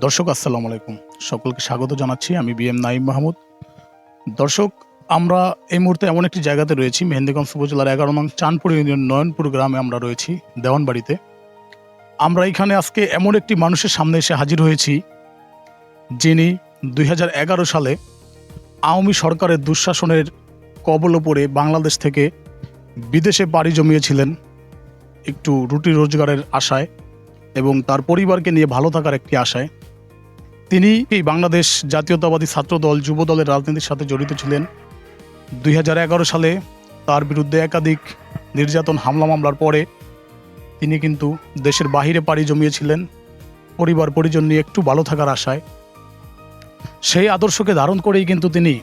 দর্শক, আসসালামু আলাইকুম। সকলকে স্বাগত জানাচ্ছি আমি বি এম নাইম মাহমুদ। দর্শক, আমরা এই মুহূর্তে এমন একটি জায়গাতে রয়েছি, মেহেন্দিগঞ্জ উপজেলার এগারো নং চাঁদপুর ইউনিয়ন নয়নপুর গ্রামে আমরা রয়েছি, দেওয়ানবাড়িতে। আমরা এখানে আজকে এমন একটি মানুষের সামনে এসে হাজির হয়েছি, যিনি দুই হাজার এগারো সালে আওয়ামী সরকারের দুঃশাসনের কবল পড়ে বাংলাদেশ থেকে বিদেশে পাড়ি জমিয়েছিলেন একটু রুটি রোজগারের আশায় এবং তার পরিবারকে নিয়ে ভালো থাকার একটি আশায়। তিনি এই বাংলাদেশ জাতীয়তাবাদী ছাত্র দল যুব দলের রাজনীতির সাথে জড়িত ছিলেন। দুই হাজার এগারো সালে তার বিরুদ্ধে একাধিক নির্যাতন, হামলা মামলার পরে তিনি কিন্তু দেশের বাহিরে পাড়ি জমিয়েছিলেন, পরিবার পরিজন নিয়ে একটু ভালো থাকার আশায়। সেই আদর্শকে ধারণ করেই কিন্তু তিনি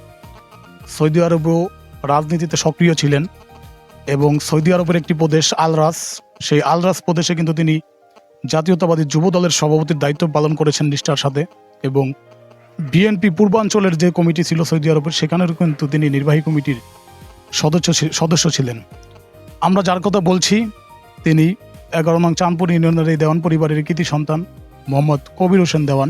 সৌদি আরবও রাজনীতিতে সক্রিয় ছিলেন এবং সৌদি আরবের একটি প্রদেশ আলরাস, সেই আলরাস প্রদেশে কিন্তু তিনি জাতীয়তাবাদী যুব দলের সভাপতির দায়িত্ব পালন করেছেন নিষ্ঠার সাথে। এবং বিএনপি পূর্বাঞ্চলের যে কমিটি ছিল সৌদি আরবের সেখানেও কিন্তু তিনি নির্বাহী কমিটির সদস্য সদস্য ছিলেন। আমরা যার কথা বলছি, তিনি এগারো নং চাঁদপুর ইউনিয়নের এই দেওয়ান পরিবারের কৃতি সন্তান, মোহাম্মদ কবির হোসেন দেওয়ান।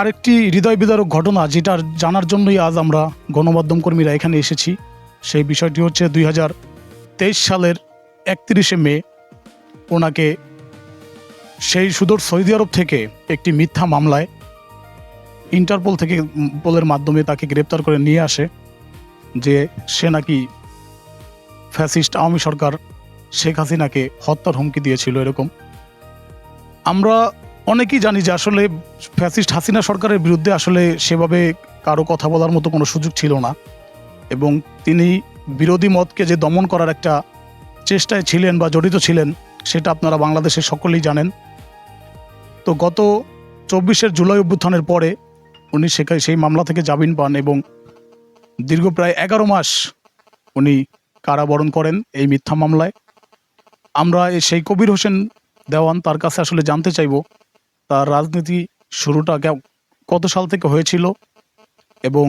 আরেকটি হৃদয় বিদারক ঘটনা যেটার জানার জন্যই আজ আমরা গণমাধ্যম কর্মীরা এখানে এসেছি, সেই বিষয়টি হচ্ছে দুই হাজার তেইশ সালের একত্রিশে মে, ওনাকে সেই সুদূর সৌদি আরব থেকে একটি মিথ্যা মামলায় ইন্টারপোল থেকে পোলের মাধ্যমে তাকে গ্রেপ্তার করে নিয়ে আসে, যে সে নাকি ফ্যাসিস্ট আওয়ামী সরকার শেখ হাসিনাকে হত্যার হুমকি দিয়েছিল এরকম। আমরা অনেকেই জানি যে আসলে ফ্যাসিস্ট হাসিনা সরকারের বিরুদ্ধে আসলে সেভাবে কারও কথা বলার মতো কোনো সুযোগ ছিল না। এবং তিনি বিরোধী মতকে যে দমন করার একটা চেষ্টায় ছিলেন বা জড়িত ছিলেন, সেটা আপনারা বাংলাদেশের সকলেই জানেন। তো গত চব্বিশের জুলাই অভ্যুত্থানের পরে উনি সেখানে সেই মামলা থেকে জামিন পান এবং দীর্ঘ প্রায় এগারো মাস উনি কারাবরণ করেন এই মিথ্যা মামলায়। আমরা সেই কবির হোসেন দেওয়ান তার কাছে আসলে জানতে চাইব, তার রাজনীতি শুরুটা কত সাল থেকে হয়েছিল এবং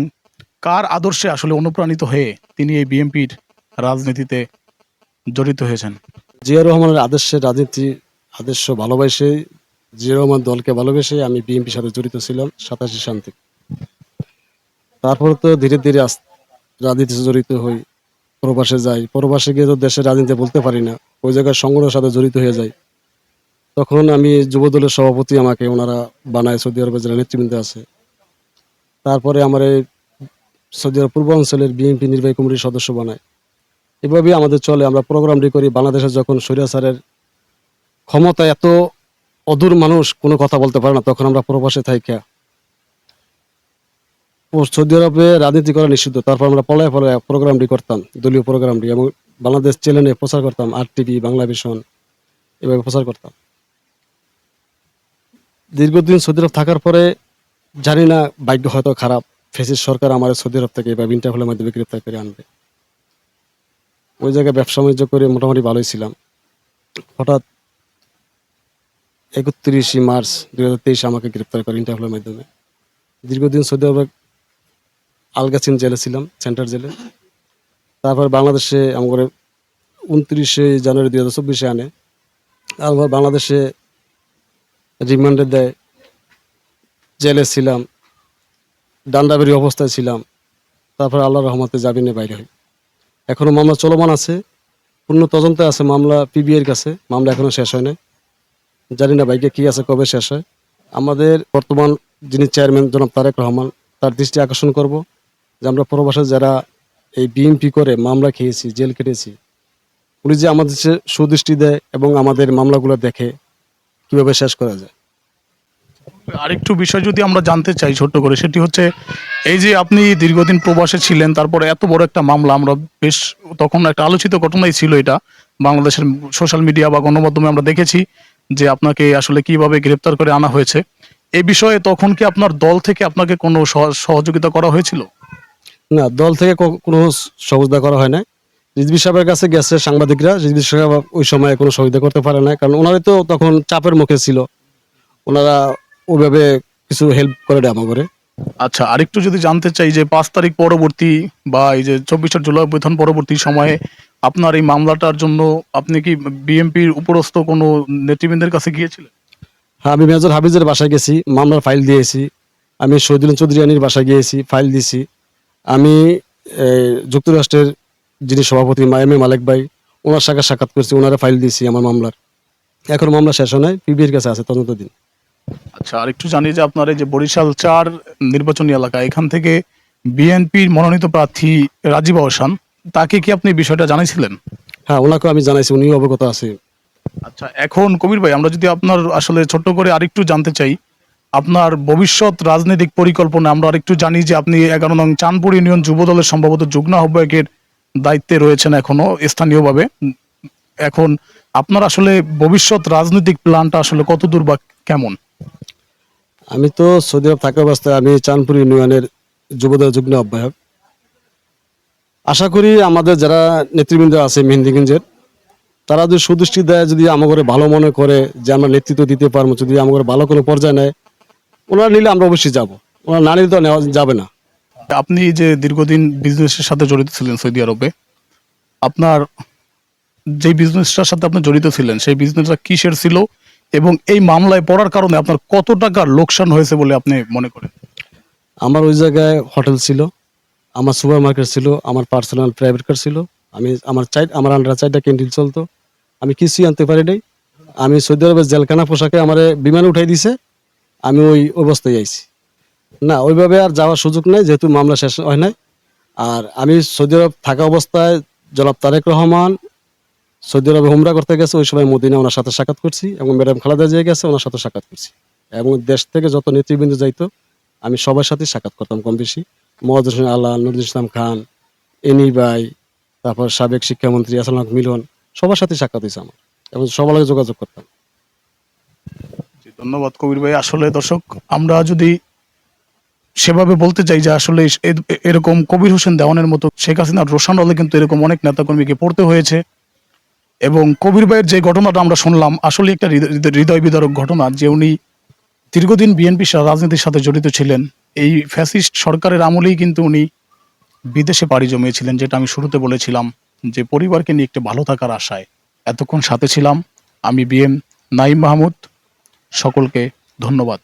কার আদর্শে আসলে অনুপ্রাণিত হয়ে তিনি এই বিএনপির রাজনীতিতে জড়িত হয়েছেন? জিয়া রহমানের আদর্শের রাজনীতি, আদর্শ ভালোবাসে জিয়া রহমান দলকে ভালোবেসে আমি বিএনপির সাথে জড়িত ছিলাম, সাতাশি থেকে তারপর তো ধীরে ধীরে রাজনীতিতে জড়িত হই, প্রবাসে যাই। প্রবাসে গিয়ে তো দেশের রাজনীতি বলতে পারি না, ওই জায়গায় সংগঠনের সাথে জড়িত হয়ে যাই। তখন আমি যুব দলের সভাপতি আমাকে ওনারা বানায়, সৌদি আরবের যারা নেতৃবৃন্দ আছে। তারপরে আমার এই সৌদি আরব পূর্বাঞ্চলের বিএনপি নির্বাহী কমিটির সদস্য বানায়। এভাবেই আমাদের চলে। আমরা প্রোগ্রামটি করি বাংলাদেশে যখন স্বৈরাচারের ক্ষমতা এত অদূর মানুষ কোনো কথা বলতে পারে না, তখন আমরা প্রবাসে থাইকা। ও সৌদি আরবে রাজনীতি করা নিষিদ্ধ, তারপর আমরা পলায় পলায় প্রোগ্রামটি করতাম, দলীয় প্রোগ্রামটি এবং বাংলাদেশ চ্যানেলে প্রচার করতাম আর টিভি বাংলা ভিশন, এভাবে প্রচার করতাম। দীর্ঘদিন সৌদি আরব থাকার পরে জানি না, ভাগ্য হয়তো খারাপ, ফেসিস সরকার আমার সৌদি আরব থেকে এভাবে ইন্টারভিউর মাধ্যমে গ্রেপ্তার করে আনবে। ওই জায়গায় ব্যবসা বাণিজ্য করে মোটামুটি ভালোই ছিলাম। হঠাৎ একত্রিশে মার্চ দুই হাজার তেইশে আমাকে গ্রেপ্তার করে ইন্টারভিউর মাধ্যমে। দীর্ঘদিন সৌদি আরবে আলগাছিন জেলে ছিলাম, সেন্টার জেলে। তারপর বাংলাদেশে আমার উনত্রিশে জানুয়ারি দুই হাজার চব্বিশে আনে। তারপর বাংলাদেশে রিমান্ডে দেয়, জেলে ছিলাম ডান্ডাবেরি অবস্থায় ছিলাম। তারপর আল্লাহ রহমতে জামিনে বাইরে হই। এখনও মামলা চলমান আছে, পূর্ণ তদন্তে আছে, মামলা পিবিআর কাছে, মামলা এখনও শেষ হয় নাই। জানি না বাইকে কি আছে, কবে শেষ হয়। আমাদের বর্তমান যিনি চেয়ারম্যান জনাব তারেক রহমান, তার দৃষ্টি আকর্ষণ করব যে আমরা প্রবাসে যারা এই বিএনপি করে মামলা খেয়েছি, জেল কেটেছি উনি যে আমাদের সুদৃষ্টি দেয় এবং আমাদের মামলাগুলো দেখে কীভাবে শেষ করা যায়। আরেকটু বিষয় যদি আমরা জানতে চাই ছোট্ট করে, সেটি হচ্ছে এই যে আপনি দীর্ঘদিন প্রবাসে ছিলেন, তারপরে এত বড় একটা মামলা, আমরা বেশ তখন একটা আলোচিত ঘটনাই ছিল এটা, বাংলাদেশের সোশ্যাল মিডিয়া বা গণমাধ্যমে আমরা দেখেছি। যে আপনাকে আসলে কীভাবে গ্রেপ্তার করে আনা হয়েছে এই বিষয়ে তখন কি আপনার দল থেকে আপনাকে কোনো সহ- সহযোগিতা করা হয়েছিল? না দল থেকে কোনো সহযোগিতা করা হয় না রিজবি সাহেবের কাছে গেছে সাংবাদিকরা। রিজবি সাহেব ওই সময় কোনো সহযোগিতা করতে পারে না কারণ ওনারা তো তখন চাপের মুখে ছিল। ওনারা ওইভাবে কিছু হেল্প করে দেয় আমাকে আচ্ছা আরেকটু যদি জানতে চাই যে পাঁচ তারিখ পরবর্তী বা এই যে চব্বিশে জুলাই অভ্যুত্থান পরবর্তী সময়ে আপনার এই মামলাটার জন্য আপনি কি বিএনপির উপরস্থ কোনো নেতৃবৃন্দের কাছে গিয়েছিলেন? হ্যাঁ আমি মেজর হাফিজের বাসায় গেছি মামলার ফাইল দিয়েছি। আমি শহীদুল চৌধুরী আনির বাসায় গিয়েছি ফাইল দিয়েছি। আমি যুক্তরাষ্ট্রের যিনি সভাপতি এ মালিক ভাই ওনার সাথে সাক্ষাৎ করছি ওনারা ফাইল দিয়েছি আমার মামলার। এখন মামলা শেষ হয় পিবির কাছে আছে তদন্ত দিন। আচ্ছা আর একটু জানি যে আপনার এই যে বরিশাল চার নির্বাচনী এলাকা এখান থেকে বিএনপির মনোনীত প্রার্থী রাজীব আহসান তাকে কি আপনি বিষয়টা জানাইছিলেন? হ্যাঁ ওনাকে আমি জানাইছি উনিও অবগত আছে। আচ্ছা এখন কবির ভাই আমরা যদি আপনার আসলে ছোট্ট করে আরেকটু জানতে চাই আপনার ভবিষ্যৎ রাজনৈতিক পরিকল্পনা আমরা আরেকটু জানি যে আপনি এগারো নং চাঁদপুর ইউনিয়ন যুব দলের সম্ভবত যুগ্ম আহ্বায়কের দায়িত্বে রয়েছেন এখনও স্থানীয়ভাবে। এখন আপনার আসলে ভবিষ্যৎ রাজনৈতিক প্ল্যানটা আসলে কতদূর বা কেমন? আমি তো সৌদি আরব থাকা অবস্থায় আমি চাঁদপুর ইউনিয়নের যুবদল যুগ্ম আহ্বায়ক। আশা করি আমাদের যারা নেতৃবৃন্দ আছে মেহেন্দিগঞ্জের তারা যদি সুদৃষ্টি দেয় যদি আমাকে ভালো মনে করে যে আমরা নেতৃত্ব দিতে পারব যদি আমাকে ভালো কোনো পর্যায়ে নেয় ওনারা নিলে আমরা অবশ্যই যাব। ওনারা না নিলে তো নেওয়া যাবে না। আপনি যে দীর্ঘদিন বিজনেসের সাথে জড়িত ছিলেন সৌদি আরবে আপনার যে বিজনেসটার সাথে আপনি জড়িত ছিলেন সেই বিজনেসটা কিসের ছিল এবং এই মামলায় পড়ার কারণে আপনার কত টাকার লোকসান হয়েছে বলে আপনি মনে করেন? আমার ওই জায়গায় হোটেল ছিল। আমার সুপার মার্কেট ছিল, আমার পার্সোনাল প্রাইভেট কার ছিল, আমি আমার চাই আমার আন্ডার চারটা ক্যান্টিন চলতো? আমি কিছুই আনতে পারি নাই। আমি সৌদি আরবের জেলখানা পোশাকে আমার বিমানে উঠাই দিছে, আমি ওই অবস্থায় আইছি। না, ওইভাবে আর যাওয়ার সুযোগ নাই, যেহেতু মামলা শেষ হয় নাই। আর আমি সৌদি আরব থাকা অবস্থায় জনাব তারেক রহমান সৌদি আরবে হুমরা করতে গেছে, ওই সময় মদিনা ওনার সাথে সাক্ষাৎ করছি এবং ম্যাডাম খালাদা জিয়া গেছে, ওনার সাথে সাক্ষাৎ করছি। এবং দেশ থেকে যত নেতৃবৃন্দ যাইতো, আমি সবার সাথে সাক্ষাৎ করতাম কম বেশি। মহাজ হোসেন আল্লাহ, নুরুল ইসলাম খান, এনি ভাই, তারপর সাবেক শিক্ষামন্ত্রী আসালাম মিলন, সবার সাথে সাক্ষাৎ হয়েছে আমার এবং সবার লগে যোগাযোগ করতাম। ধন্যবাদ কবির ভাই। আসলে দর্শক, আমরা যদি সেভাবে বলতে চাই যে আসলে এরকম কবির হোসেন দেওয়ানের মতো শেখ হাসিনার রোশান হলে কিন্তু এরকম অনেক নেতাকর্মীকে পড়তে হয়েছে এবং কবির ভাইয়ের যে ঘটনাটা আমরা শুনলাম আসলে একটা হৃদয় বিদারক ঘটনা যে উনি দীর্ঘদিন বিএনপি রাজনীতির সাথে জড়িত ছিলেন। এই ফ্যাসিস্ট সরকারের আমলেই কিন্তু উনি বিদেশে পাড়ি জমিয়েছিলেন, যেটা আমি শুরুতে বলেছিলাম যে পরিবারকে নিয়ে একটু ভালো থাকার আশায়। এতক্ষণ সাথে ছিলাম, আমি বিএম নাইম মাহমুদ। সকলকে ধন্যবাদ।